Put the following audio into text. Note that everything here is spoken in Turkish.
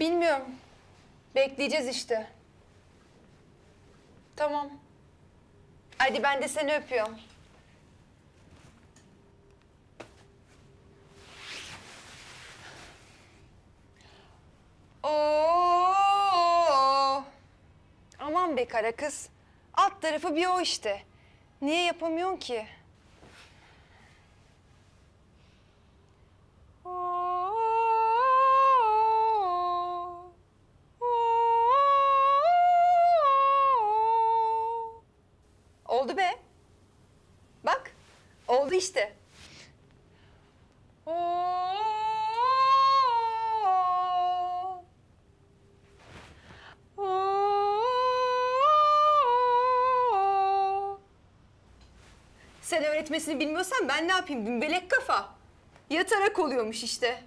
Bilmiyorum. Bekleyeceğiz işte. Tamam. Hadi ben de seni öpüyorum. Oo! Aman be kara kız. Alt tarafı bir o işte. Niye yapamıyorsun ki? Oldu be. Bak. Oldu işte. Sen öğretmesini bilmiyorsan ben ne yapayım dümbelek kafa. Yatarak oluyormuş işte.